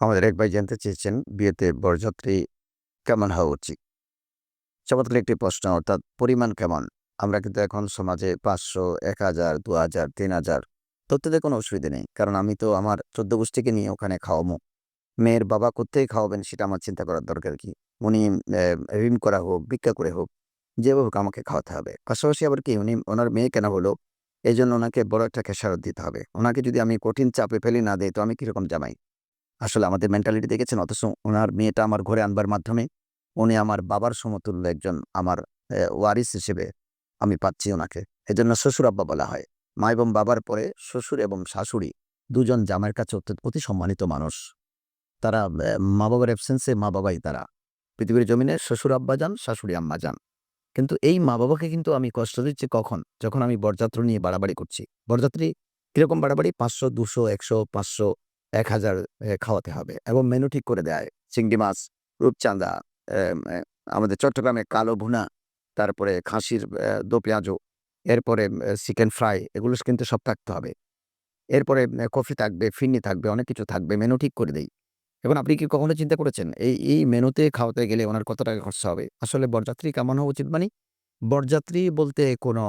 আমাদের এক ভাই জানতে চেয়েছেন বিয়েতে বরযাত্রী কেমন হওয়া উচিত? চমৎকার একটি প্রশ্ন অর্থাৎ পরিমাণ কেমন? আমরা কিন্তু এখন সমাজে ৫০০, ১০০০, ২০০০, ৩০০০ ধরতে কোনো অসুবিধা নেই। কারণ আমি তো আমার ১৪ গোষ্ঠীকে নিয়ে ওখানে খাওয়াবো। মেয়ের বাবা কোত্থেকে খাওয়াবেন সেটা আমার চিন্তা করার দরকার কি? উনি ঋণ করা হোক, ভিক্ষা করে হোক, যেভাবে হোক আমাকে খাওয়াতে হবে। পাশাপাশি আবার কি উনি ওনার মেয়ে কেনা হলো, এই জন্য ওনাকে বড় একটা খেসারত দিতে হবে। ওনাকে যদি আমি কঠিন চাপে ফেলে না দেই তো আমি কীরকম জামাই? আসলে আমাদের মেন্টালিটি দেখেছেন অথচ ওনার মেয়েটা আমার ঘরে আনবার মাধ্যমে উনি আমার বাবার সমতুল্য একজন আমার ওয়ারিস হিসেবে আমি পাচ্ছি ওনাকে। এজন্য শ্বশুর আব্বা বলা হয়। মা এবং বাবার পরে শ্বশুর এবং শাশুড়ি দুজন জামাইয়ের কাছে অতি সম্মানিত মানুষ। তারা মা-বাবার অ্যাবসেন্সে মা-বাবাই তারা। পৃথিবীর জমিনে শ্বশুর আব্বা যান শাশুড়ি আম্মা যান কিন্তু এই মা-বাবাকে কিন্তু আমি কষ্ট দিচ্ছি কখন? যখন আমি বরযাত্র নিয়ে বাড়াবাড়ি করছি। বরযাত্রী কীরকম বাড়াবাড়ি? ৫০০, ২০০, ১০০, ৫০০, ১০০০ এ খাওয়াতে হবে এবং মেনু ঠিক করে দেয়। চিংড়ি মাছ, রূপচাঁদা, আমাদের চট্টগ্রামে কালো ভুনা, তারপরে খাসির দো পেঁয়াজু, এরপরে চিকেন ফ্রাই এগুলো কিন্তু সব থাকতে হবে। এরপরে কফি থাকবে, ফিরনি থাকবে, অনেক কিছু থাকবে। মেনু ঠিক করে দেই। এখন আপনি কি কখনো চিন্তা করেছেন এই, এই মেনুতে খাওয়াতে গেলে ওনার কত টাকা খরচা হবে? আসলে বরযাত্রী কেমন হওয়া উচিত মানি? বরযাত্রী বলতে কোনো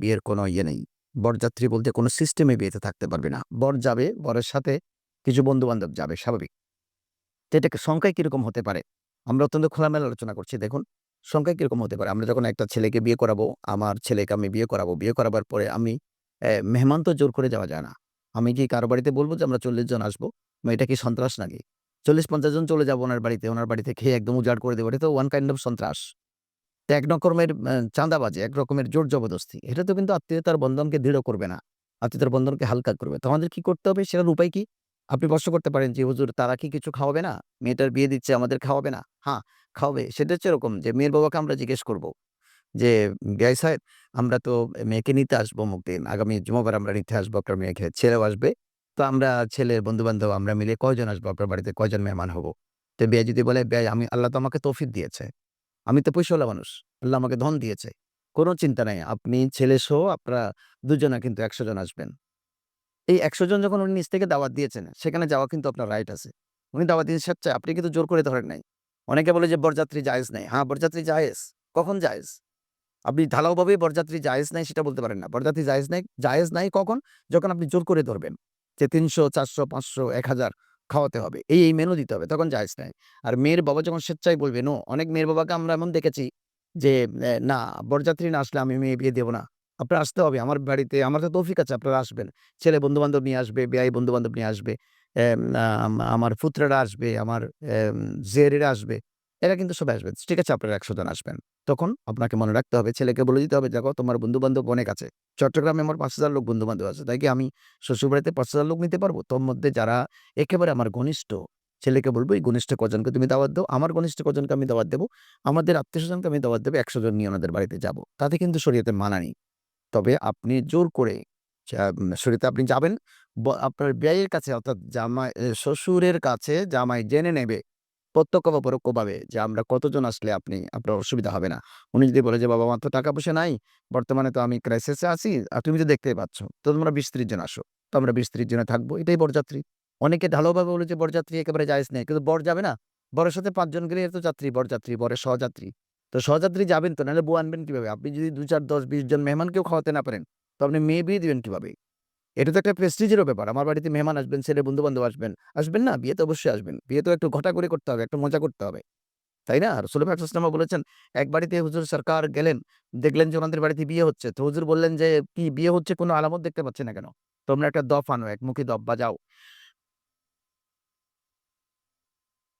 বিয়ের কোনো ইয়ে নেই। বরযাত্রী বলতে কোনো সিস্টেমে বিয়েতে থাকতে পারবে না। বর যাবে, বরের সাথে কিছু বন্ধু-বান্ধব যাবে স্বাভাবিক। তো এটাকে সংখ্যায় কীরকম হতে পারে? আমরা অত্যন্ত খোলামেলা আলোচনা করছি দেখুন। সংখ্যায় কীরকম হতে পারে? আমরা যখন একটা ছেলেকে বিয়ে করাবো, আমার ছেলেকে আমি বিয়ে করাবো। বিয়ে করাবার পরে আমি মেহমান তো জোর করে যাওয়া যায় না। আমি কি কারও বাড়িতে বলব যে আমরা ৪০ জন আসব? এটা কি সন্ত্রাস নাকি? ৪০-৫০ জন চলে যাব ওনার বাড়িতে, ওনার বাড়িতে খেয়ে একদম উজাড় করে দেবো। এটা তো ওয়ান কাইন্ড অফ সন্ত্রাস। তো এক রকমের চাঁদাবাজি, এক রকমের জোর জবরদস্তি। এটা তো কিন্তু আত্মীয়তার বন্ধনকে দৃঢ় করবে না। আত্মীয়তার বন্ধনকে হালকা করবে। তো আমাদের কি করতে হবে? সেটার উপায় কি? আপনি প্রশ্ন করতে পারেন যে, "হুজুর তারা কি কিছু খাওয়াবে না? মেয়েটার বিয়ে দিচ্ছে আমাদের খাওয়াবে না?" হ্যাঁ, খাওয়াবে। সেটা হচ্ছে এরকম যে মেয়ের বাবাকে আমরা জিজ্ঞেস করব যে, "বেয়াই সাহেব আমরা তো মেয়েকে নিতে আসব অমুক দিন। আগামী জুমাবার আমরা নিতে আসব আপনার মেয়েকে। ছেলেও আসবে। তো আমরা ছেলের বন্ধু-বান্ধব আমরা মিলে কয়জন আসব আপনার বাড়িতে? কয়জন মেহমান হব?" তো বেয়াই যদি বলে, "বেয়াই আমি আল্লাহ তো আমাকে তৌফিক দিয়েছে। আমি তো পয়সাওয়ালা মানুষ। আল্লাহ আমাকে ধন দিয়েছে। কোনো চিন্তা নাই। আপনি ছেলেসহ আপনারা দুজনে কিন্তু ১০০ জন আসবেন।" এই ১০০ জন যখন উনি নিজ থেকে দাওয়াত দিয়েছেন, সেখানে যাওয়া কিন্তু আপনার রাইট আছে। উনি দাওয়াত দিয়েছেন স্বেচ্ছায়, আপনি কিন্তু জোর করে ধরেন নাই। অনেকে বলে যে বরযাত্রী জায়েজ নাই। হ্যাঁ, বরযাত্রী জায়েজ। কখন জায়েজ? আপনি ঢালাওভাবে বরযাত্রী জায়েজ নাই সেটা বলতে পারেন না। বরযাত্রী জায়েজ নাই জায়েজ নাই কখন? যখন আপনি জোর করে ধরবেন। যে ৩০০, ৪০০, ৫০০, ১০০০ খাওয়াতে হবে। এই, এই মেনু দিতে হবে। তখন জায়েজ নাই। আর মেয়ের বাবা যখন স্বেচ্ছায় বলবে নো, অনেক মেয়ের বাবাকে আমরা এমন দেখেছি যে না বরযাত্রী না আসলে আমি মেয়ে বিয়ে দেব না। আপনার আসতে হবে আমার বাড়িতে আমার তো তৌফিক আছে আপনারা আসবেন। ছেলে বন্ধু-বান্ধব নিয়ে আসবে, বেয়াই বন্ধু-বান্ধব নিয়ে আসবে। আমার ফুতরারা আসবে, আমার জেরেরা আসবে। এরা কিন্তু সবাই আসবেন ঠিক আছে আপনারা ১০০ জন আসবেন। তখন আপনাকে মনে রাখতে হবে ছেলেকে বলে দিতে হবে, "দেখো তোমার বন্ধু-বান্ধব অনেক আছে। চট্টগ্রামে আমার ৫০০০ লোক বন্ধু-বান্ধব আছে। তাই কি আমি শ্বশুরবাড়িতে ৫০০০ লোক নিতে পারব? তোর মধ্যে যারা একেবারে আমার ঘনিষ্ঠ, ছেলেকে বলব এই ঘনিষ্ঠ কজনকে তুমি দাওয়াত দাও। আমার ঘনিষ্ঠ কজনকে আমি দাওয়াত দেবো আমাদের আত্মীয় স্বজনকে আমি দাওয়াত দেবো ১০০ জন নিয়ে ওনাদের বাড়িতে যাব। তাতে কিন্তু শরীয়তে মানা নেই। তবে আপনি জোর করে চা আপনি যাবেন। আপনার বেয়াইয়ের কাছে অর্থাৎ জামাই শ্বশুরের কাছে জামাই জেনে নেবে প্রত্যক্ষ বা পরোক্ষভাবে যে আমরা কতজন আসলে আপনি আপনার অসুবিধা হবে না। উনি যদি বলে যে, "বাবা আমার তো টাকা-পয়সা নাই। বর্তমানে তো আমি ক্রাইসিস আছি। আর তুমি তো দেখতেই পাচ্ছ। তো তোমরা ২০-৩০ জন আসো।" তো আমরা ২০-৩০ জনে থাকব। এটাই বরযাত্রী। অনেকে ঢালাওভাবে বলে যে বরযাত্রী একেবারে জায়েজ নেই। কিন্তু বর যাবে না? বরের সাথে পাঁচজন গেলে তো যাত্রী, বরযাত্রী, বরের সহযাত্রী। তো সহযাত্রী যাবেন তো নাহলে বউ আনবেন কীভাবে? আপনি যদি ২, ৪, ১০, ২০ জন মেহমানকেও খাওয়াতে না পারেন, তো আপনি মেয়ে বিয়ে দিবেন কীভাবে? এটা তো একটা প্রেস্টিজেরও ব্যাপার। আমার বাড়িতে মেহমান আসবেন, ছেলের বন্ধু-বান্ধব আসবেন। আসবেন না? বিয়েতে অবশ্যই আসবেন। বিয়ে তো একটু ঘটা করে করতে হবে, একটু মজা করতে হবে। তাই না? রাসূল পাক সাল্লাল্লাহু বলেছেন, এক বাড়িতে হুজুর সরকার গেলেন, দেখলেন যে ওনাদের বাড়িতে বিয়ে হচ্ছে। তো হুজুর বললেন যে, "কি বিয়ে হচ্ছে কোনো আলামত দেখতে পাচ্ছে না কেন? তোমরা একটা দফ আনো, একমুখী দফ বাজাও।"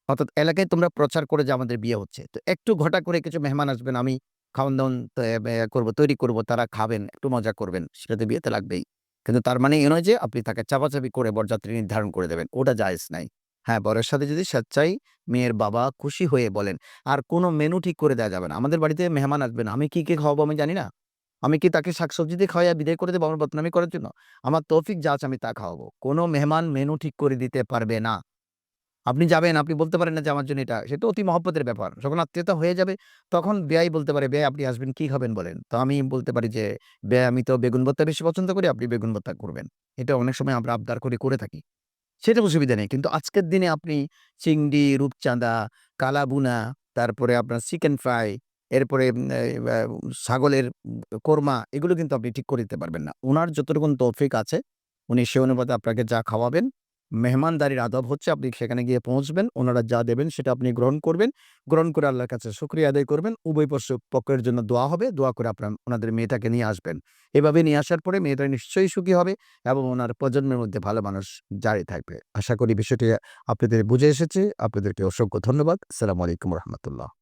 অর্থাৎ এলাকায় তোমরা প্রচার করে যে আমাদের বিয়ে হচ্ছে। তো একটু ঘটা করে কিছু মেহমান আসবেন, আমি খাওয়ান-দাওয়ান তে করব, তৈরি করব, তারা খাবেন, একটু মজা করবেন। সেটা তো বিয়েতে লাগবেই। কিন্তু তার মানে এ নয় যে আপনি তাকে চাপাচাপি করে বরযাত্রী নির্ধারণ করে দেবেন। ওটা জায়েজ নাই। হ্যাঁ, বরের সাথে যদি স্বেচ্ছায় মেয়ের বাবা খুশি হয়ে বলেন, আর কোনো মেনু ঠিক করে দেওয়া যাবে না। আমাদের বাড়িতে মেহমান আসবেন, আমি কি, কি খাওয়াবো আমি জানি না? আমি কি তাকে শাকসবজি দিয়ে খাওয়াইয়া বিদায় করে দেবো আমার বদনামি করার জন্য? আমার তৌফিক যা আছে আমি তা খাওয়াবো। কোনো মেহমান মেনু ঠিক করে দিতে পারবে না। আপনি যাবেন, আপনি বলতে পারেন না যে আমার জন্য এটা। সেটা অতি মহব্বতের ব্যাপার। যখন আত্মীয়তা হয়ে যাবে তখন ব্যয় বলতে পারে, "বেয়াই আপনি আসবেন, কি খাবেন বলেন?" তো আমি বলতে পারি যে, ব্যয় আমি তো বেগুন ভর্তা বেশি পছন্দ করি, আপনি বেগুন ভর্তা করবেন।" এটা অনেক সময় আমরা আবদার করে, করে থাকি। সেটা অসুবিধা নেই। কিন্তু আজকের দিনে আপনি চিংড়ি, রূপচাঁদা, কালাবুনা তারপরে আপনার চিকেন ফ্রাই, এরপরে ছাগলের কোরমা এগুলো কিন্তু আপনি ঠিক করে দিতে পারবেন না। উনার যতটুকুন তৌফিক আছে, উনি সে অনুপাতে আপনাকে যা খাওয়াবেন, মেহমানদারির আদব হচ্ছে আপনি সেখানে গিয়ে পৌঁছবেন, ওনারা যা দেবেন সেটা আপনি গ্রহণ করবেন। গ্রহণ করে আল্লাহর কাছে শুকরিয়া আদায় করবেন। উভয় পক্ষ পক্ষের জন্য দোয়া হবে। দোয়া করে আপনার ওনাদের মেয়েটাকে নিয়ে আসবেন। এভাবে নিয়ে আসার পরে মেয়েটা নিশ্চয়ই সুখী হবে এবং ওনার প্রজন্মের মধ্যে ভালো মানুষ জারি থাকবে। আশা করি বিষয়টি আপনাদের বুঝে এসেছে। আপনাদেরকে অসংখ্য ধন্যবাদ। আসসালামু আলাইকুম রহমতুল্লাহ।